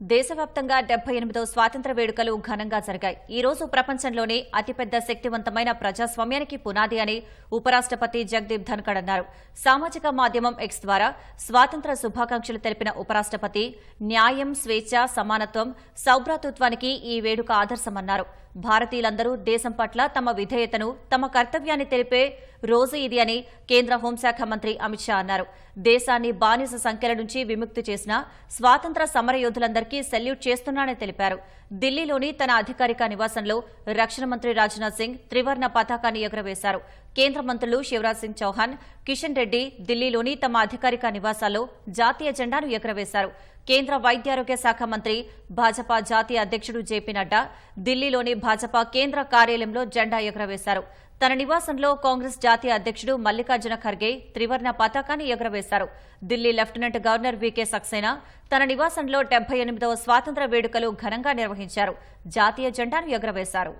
దేశవ్యాప్తంగా డెబ్బై ఎనిమిదవ స్వాతంత్ర వేడుకలు ఘనంగా జరిగాయి. ఈ రోజు ప్రపంచంలోనే అతిపెద్ద శక్తివంతమైన ప్రజాస్వామ్యానికి పునాది అని ఉపరాష్టపతి జగదీప్ ధన్కడ్ అన్నారు. సామాజిక మాధ్యమం ఎక్స్ ద్వారా స్వాతంత్ర శుభాకాంక్షలు తెలిపిన ఉపరాష్టపతి న్యాయం స్వేచ్ఛ సమానత్వం సౌభ్రాతృత్వానికి ఈ వేడుక ఆదర్శమన్నారు. భారతీయులందరూ దేశం పట్ల తమ విధేయతను తమ కర్తవ్యాన్ని తెలిపే రోజు ఇది అని కేంద్ర హోంశాఖ మంత్రి అమిత్ షా అన్నారు. దేశాన్ని బానిస సంఖ్యల నుంచి విముక్తి చేసిన స్వాతంత్ర సమరయోధులందరికీ సెల్యూట్ చేస్తున్నానని తెలిపారు. ఢిల్లీలోని తన అధికారిక నివాసంలో రక్షణ మంత్రి రాజ్నాథ్ సింగ్ త్రివర్ణ పతాకాన్ని ఎగురవేశారు. కేంద్ర మంత్రులు శివరాజ్ సింగ్ చౌహాన్ కిషన్ రెడ్డి ఢిల్లీలోని తమ అధికారిక నివాసాల్లో జాతీయ జెండాను ఎగురవేశారు. కేంద్ర వైద్యారోగ్య శాఖ మంత్రి భాజపా జాతీయ అధ్యక్షుడు జేపీ నడ్డా ఢిల్లీలోని భాజపా కేంద్ర కార్యాలయంలో జెండా ఎగురవేశారు. తన నివాసంలో కాంగ్రెస్ జాతీయ అధ్యక్షుడు మల్లికార్జున ఖర్గే త్రివర్ణ పతాకాన్ని ఎగురవేశారు. Delhi lieutenant governor VK Saxena తన నివాసంలో డెబ్బై ఎనిమిదవ స్వాతంత్ర వేడుకలు ఘనంగా నిర్వహించారు. జాతీయ జెండాను ఎగురవేశారు.